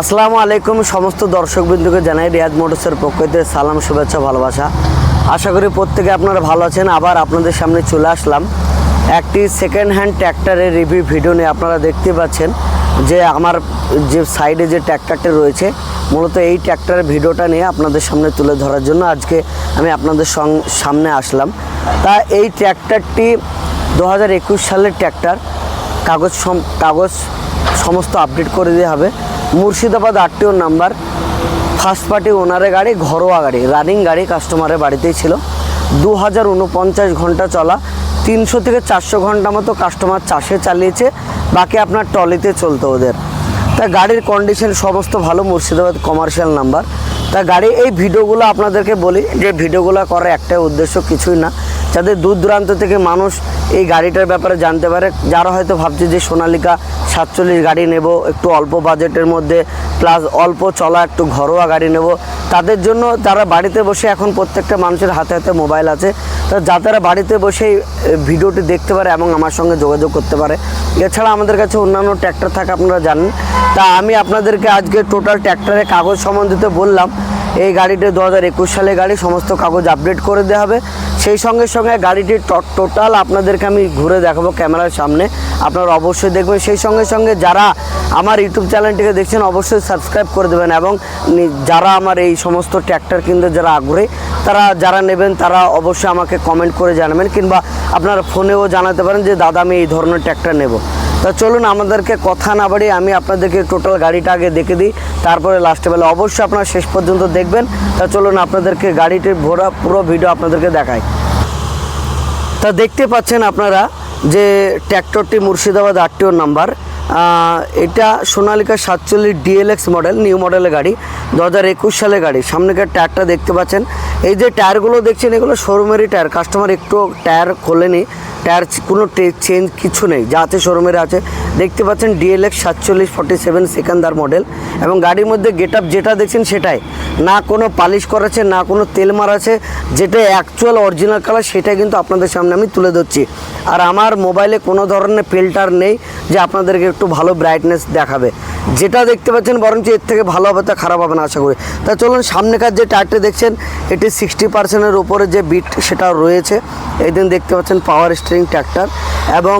আসসালামু আলাইকুম সমস্ত দর্শকবৃন্দুকে জানাই রিয়াদ মোটরসের পক্ষ থেকে সালাম, শুভেচ্ছা, ভালোবাসা। আশা করি প্রত্যেকে আপনারা ভালো আছেন। আবার আপনাদের সামনে চলে আসলাম। একটি সেকেন্ড হ্যান্ড ট্র্যাক্টরের রিভিউ ভিডিও নিয়ে আপনারা দেখতে পাচ্ছেন যে আমার যে সাইডে যে ট্র্যাক্টরটি রয়েছে, মূলত এই ট্র্যাক্টরের ভিডিওটা নিয়ে আপনাদের সামনে তুলে ধরার জন্য আজকে আমি আপনাদের সামনে আসলাম। তা এই ট্র্যাক্টরটি দু হাজার সালের ট্র্যাক্টর। কাগজ কাগজ সমস্ত আপডেট করে দেওয়া হবে। Murshidabad RTO number. First party ওনারের গাড়ি, ঘরোয়া গাড়ি রানিং গাড়ি কাস্টমারের বাড়িতেই ছিল। দু হাজার উনপঞ্চাশ ঘণ্টা চলা, তিনশো থেকে চারশো ঘণ্টা মতো কাস্টমার চাষে চালিয়েছে। বাকি আপনার ট্রলিতে চলতো ওদের। তা গাড়ির কন্ডিশন সমস্ত ভালো, মুর্শিদাবাদ কমার্শিয়াল নাম্বার তা গাড়ি, এই ভিডিওগুলো আপনাদেরকে বলি, যে ভিডিওগুলো করার একটাই উদ্দেশ্য কিছুই না। যাতে দূর দূরান্ত থেকে মানুষ এই গাড়িটার ব্যাপারে জানতে পারে, যারা হয়তো ভাবছে যে সোনালিকা সাতচল্লিশ গাড়ি নেব, একটু অল্প বাজেটের মধ্যে প্লাস অল্প চলা একটু ঘরোয়া গাড়ি নেব। তাদের জন্য তারা বাড়িতে বসে এখন প্রত্যেকটা মানুষের হাতে হাতে মোবাইল আছে, তা তারা বাড়িতে বসেই ভিডিওটি দেখতে পারে এবং আমার সঙ্গে যোগাযোগ করতে পারে। এছাড়া আমাদের কাছে অন্যান্য ট্র্যাক্টর থাকে, আপনারা জানেন। তা আমি আপনাদেরকে আজকে টোটাল ট্র্যাক্টরের কাগজ সম্বন্ধিত বললাম। এই গাড়িটি দু হাজার একুশ সালে গাড়ি, সমস্ত কাগজ আপডেট করে দেওয়া হবে। সেই সঙ্গে সঙ্গে গাড়িটি টোটাল আপনাদেরকে আমি ঘুরে দেখাবো ক্যামেরার সামনে। আপনারা অবশ্যই দেখবেন। সেই সঙ্গে সঙ্গে যারা আমার ইউটিউব চ্যানেলটিকে দেখছেন, অবশ্যই সাবস্ক্রাইব করে দেবেন এবং যারা আমার এই সমস্ত ট্র্যাক্টর কিনতে যারা আগ্রহী, তারা যারা নেবেন, তারা অবশ্যই আমাকে কমেন্ট করে জানাবেন কিংবা আপনারা ফোনেও জানাতে পারেন যে, দাদা, আমি এই ধরনের ট্র্যাক্টর নেব। তা চলুন আমাদেরকে কথা না বাড়িয়ে আমি আপনাদেরকে টোটাল গাড়িটা আগে দেখে দিই। তারপরে লাস্টে বেলা অবশ্যই আপনারা শেষ পর্যন্ত দেখবেন। তা চলুন আপনাদেরকে গাড়িটির ভোরা পুরো ভিডিও আপনাদেরকে দেখাই। তা দেখতে পাচ্ছেন আপনারা যে ট্র্যাক্টরটি মুর্শিদাবাদ আটটিওর নাম্বার এটা সোনালিকা সাতচল্লিশ ডিএলএক্স মডেল নিউ মডেলের গাড়ি, দু হাজার একুশ সালের গাড়ি। সামনেকার টায়ারটা দেখতে পাচ্ছেন। এই যে টায়ারগুলো দেখছেন, এগুলো শোরুমেরই টায়ার কাস্টমার একটু টায়ার খোলেনি। টায়ার কোনো চেঞ্জ কিছু নেই। যা আছে শোরুমের আছে। দেখতে পাচ্ছেন ডিএলএক্স সাতচল্লিশ ফর্টি সেভেন সেকেন্দার মডেল এবং গাড়ির মধ্যে গেট আপ যেটা দেখছেন সেটাই। না কোনো পালিশ করাছে, না কোনো তেল মারাছে। যেটা অ্যাকচুয়াল অরিজিনাল কালার সেটা কিন্তু আপনাদের সামনে আমি তুলে ধরছি। আর আমার মোবাইলে কোনো ধরনের ফিল্টার নেই যে আপনাদেরকে একটু ভালো ব্রাইটনেস দেখাবে। যেটা দেখতে পাচ্ছেন বরঞ্চ এর থেকে ভালো হবে, তা খারাপ হবে না, আশা করি। তা চলুন, সামনেকার যে টায়ারটা দেখছেন, এটি সিক্সটি পার্সেন্টের উপরে যে বিট সেটা রয়েছে। এই দিন দেখতে পাচ্ছেন পাওয়ার স্টিয়ারিং ট্র্যাক্টর এবং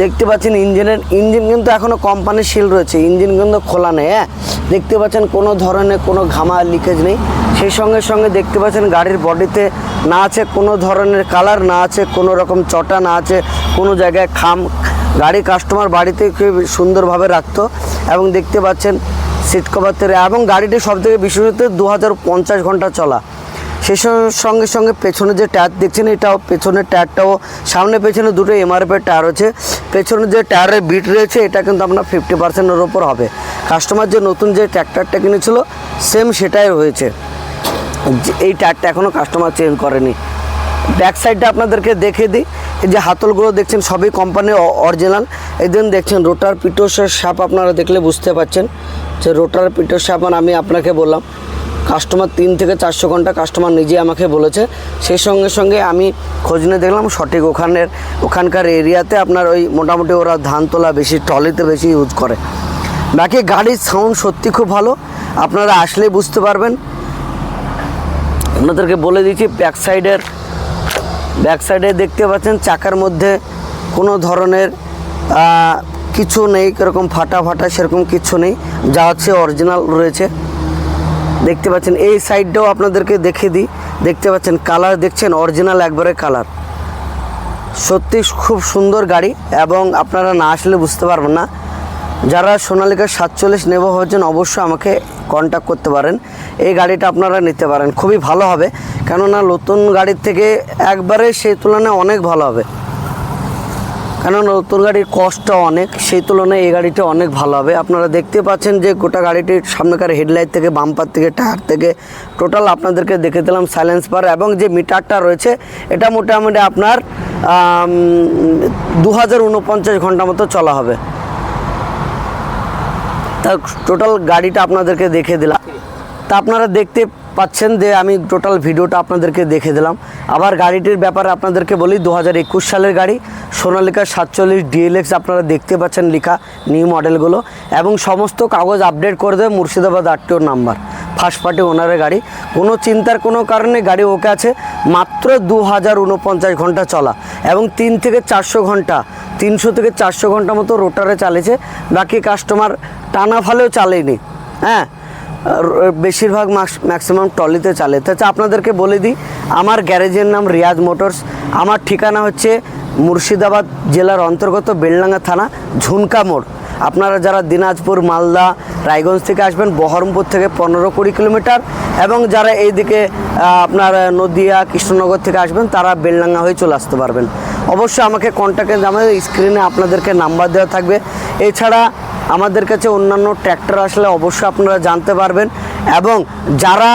দেখতে পাচ্ছেন ইঞ্জিনের ইঞ্জিন কিন্তু এখনও কোম্পানির শিল রয়েছে ইঞ্জিন কিন্তু খোলা নেই হ্যাঁ? দেখতে পাচ্ছেন কোনো ধরনের কোনো ঘামা লিকেজ নেই। সেই সঙ্গে সঙ্গে দেখতে পাচ্ছেন গাড়ির বডিতে না আছে কোনো ধরনের কালার না আছে কোনো রকম চটা, না আছে কোনো জায়গায় খাম গাড়ি কাস্টমার বাড়িতে খুব সুন্দরভাবে রাখতো এবং দেখতে পাচ্ছেন সিট কভার থেকে এবং গাড়িটি সব থেকে বিশেষত দু হাজার পঞ্চাশ ঘণ্টা চলা। সেই সঙ্গে- সঙ্গে পেছনে যে টায়ার দেখছেন, এটাও পেছনের টায়ারটাও সামনে পেছনে দুটো এমআরএফের টায়ার আছে। পেছনে যে টায়ারের বিট রয়েছে, এটা কিন্তু আপনার ফিফটি পার্সেন্টের ওপর হবে। কাস্টমার যে নতুন যে ট্র্যাক্টরটা কিনেছিল সেম সেটাই হয়েছে। যে- এই টায়ারটা এখনও কাস্টমার চেঞ্জ করেনি। ব্যাক সাইডটা আপনাদেরকে দেখে দিই। এই যে হাতলগুলো দেখছেন, সবই কোম্পানির অরিজিনাল এই দিন দেখছেন রোটার পিটোসের সাপ আপনারা দেখলে বুঝতে পারছেন যে রোটার পিটোর সাপ আমি আপনাকে বললাম। কাস্টমার তিন থেকে চারশো ঘণ্টা কাস্টমার নিজে আমাকে বলেছে। সেই সঙ্গে সঙ্গে আমি খোঁজ নিয়ে দেখলাম, সঠিক ওখানের, ওখানকার এরিয়াতে আপনার ওই মোটামুটি ওরা ধান তোলা বেশি, ট্রলিতে বেশি ইউজ করে। বাকি গাড়ির সাউন্ড সত্যি খুব ভালো। আপনারা আসলেই বুঝতে পারবেন। আপনাদেরকে বলে দিচ্ছি ব্যাক সাইডের ব্যাক সাইডে দেখতে পাচ্ছেন চাকার মধ্যে কোনো ধরনের কিছু নেই এরকম ফাটা ফাটা সেরকম কিছু নেই, যা হচ্ছে অরিজিনাল রয়েছে। দেখতে পাচ্ছেন, এই সাইডটাও আপনাদেরকে দেখে দিই। দেখতে পাচ্ছেন কালার দেখছেন অরিজিনাল একবারে কালার সত্যি খুব সুন্দর গাড়ি, এবং আপনারা না আসলে বুঝতে পারবেন না। যারা সোনালিকা সাতচল্লিশ নেব ভাবছেন অবশ্যই আমাকে কন্ট্যাক্ট করতে পারেন। এই গাড়িটা আপনারা নিতে পারেন। খুবই ভালো হবে। কেননা নতুন গাড়ির থেকে একবারে সেই তুলনায় অনেক ভালো হবে। কেননা নতুন গাড়ির কষ্ট অনেক, সেই তুলনায় এই গাড়িটা অনেক ভালো হবে। আপনারা দেখতে পাচ্ছেন যে গোটা গাড়িটির সামনেকার হেডলাইট থেকে বাম্পার থেকে টায়ার থেকে টোটাল আপনাদেরকে দেখে দিলাম সাইলেন্স পার এবং যে মিটারটা রয়েছে, এটা মোটামুটি আপনার দু হাজার উনপঞ্চাশ ঘণ্টা মতো চলা হবে। তা টোটাল গাড়িটা আপনাদেরকে দেখে দিলাম। তা আপনারা দেখতে পাচ্ছেন যে আমি টোটাল ভিডিওটা আপনাদেরকে দেখে দিলাম। আবার গাড়িটির ব্যাপারে আপনাদেরকে বলি দু হাজার একুশ সালের গাড়ি সোনালিকা সাতচল্লিশ ডিএলএক্স আপনারা দেখতে পাচ্ছেন লেখা নিউ মডেলগুলো এবং সমস্ত কাগজ আপডেট করে দেবে মুর্শিদাবাদ আরটিওর নাম্বার ফার্স্ট পার্টি ওনারের গাড়ি। কোনো চিন্তার কোনো কারণে গাড়ি ওকে আছে মাত্র দু হাজার উনপঞ্চাশ ঘণ্টা চলা এবং তিন থেকে চারশো ঘণ্টা, তিনশো থেকে চারশো ঘণ্টা মতো রোটারে চালিয়েছে। বাকি কাস্টমার টানা ফালেও চালেনি। হ্যাঁ বেশিরভাগ ম্যাক্সিমাম টলিতে চালে। তাছাড়া আপনাদেরকে বলে দিই, আমার গ্যারেজের নাম রিয়াজ মোটরস। আমার ঠিকানা হচ্ছে মুর্শিদাবাদ জেলার অন্তর্গত বেলডাঙ্গা থানা, ঝুনকা মোড়। আপনারা যারা দিনাজপুর, মালদা, রায়গঞ্জ থেকে আসবেন, বহরমপুর থেকে পনেরো কুড়ি কিলোমিটার, এবং যারা এইদিকে আপনার নদিয়া, কৃষ্ণনগর থেকে আসবেন, তারা বেলডাঙ্গা হয়ে চলে আসতে পারবেন। অবশ্যই আমাকে কন্ট্যাক্টে আমাদের স্ক্রিনে আপনাদেরকে নাম্বার দেওয়া থাকবে। এছাড়া আমাদের কাছে অন্যান্য ট্র্যাক্টর আসলে অবশ্যই আপনারা জানতে পারবেন এবং যারা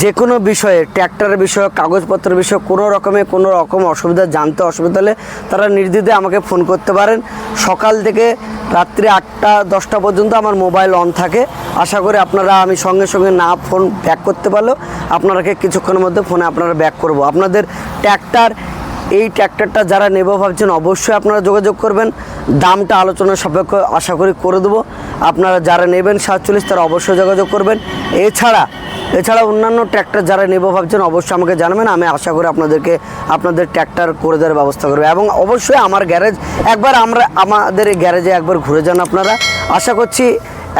যে কোনো বিষয়ে, ট্র্যাক্টরের বিষয়ে, কাগজপত্রের বিষয়ে কোনো রকমে কোনো রকম অসুবিধা, জানতে অসুবিধা হলে তারা নির্দ্বিধে আমাকে ফোন করতে পারেন। সকাল থেকে রাত্রি আটটা, দশটা পর্যন্ত আমার মোবাইল অন থাকে। আশা করি আপনারা আমি সঙ্গে সঙ্গে না ফোন ব্যাক করতে পারলেও আপনারাকে কিছুক্ষণের মধ্যে ফোনে আপনারা ব্যাক করব। আপনাদের ট্র্যাক্টর এই ট্র্যাক্টরটা যারা নেব ভাবছেন অবশ্যই আপনারা যোগাযোগ করবেন। দামটা আলোচনা সাপেক্ষ আশা করি করে দেবো। আপনারা যারা নেবেন সাতচল্লিশ, তারা অবশ্যই যোগাযোগ করবেন। এছাড়া এছাড়া অন্যান্য ট্র্যাক্টর যারা নেব ভাবছেন অবশ্যই আমাকে জানাবেন। আমি আশা করি আপনাদেরকে, আপনাদের ট্র্যাক্টর করে দেওয়ার ব্যবস্থা করব। এবং অবশ্যই আমার গ্যারেজ, একবার আমরা, আমাদের গ্যারেজে একবার ঘুরে যান আপনারা। আশা করছি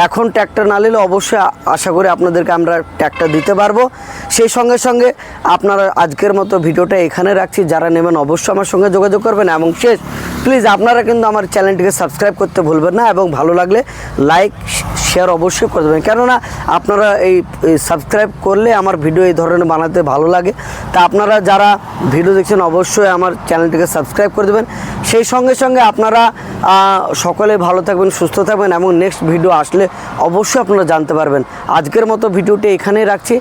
এখন ট্র্যাক্টর না নিলে অবশ্যই আশা করি আপনাদেরকে আমরা ট্র্যাক্টর দিতে পারব। সেই সঙ্গে সঙ্গে আপনারা আজকের মতো ভিডিওটা এখানে রাখছি। যারা নেবেন অবশ্যই আমার সঙ্গে যোগাযোগ করবেন এবং শেষ প্লিজ আপনারা কিন্তু আমার চ্যানেলটিকে সাবস্ক্রাইব করতে ভুলবেন না এবং ভালো লাগলে লাইক শেয়ার অবশ্যই করে দেবেন। কেননা আপনারা এই সাবস্ক্রাইব করলে আমার ভিডিও এই ধরনের বানাতে ভালো লাগে। তা আপনারা যারা ভিডিও দেখছেন অবশ্যই আমার চ্যানেলটিকে সাবস্ক্রাইব করে দেবেন। সেই সঙ্গে সঙ্গে আপনারা সকলে ভালো থাকবেন, সুস্থ থাকবেন এবং নেক্সট ভিডিও আসলে অবশ্যই আপনারা জানতে পারবেন। আজকের মতো ভিডিওটি এখানেই রাখছি।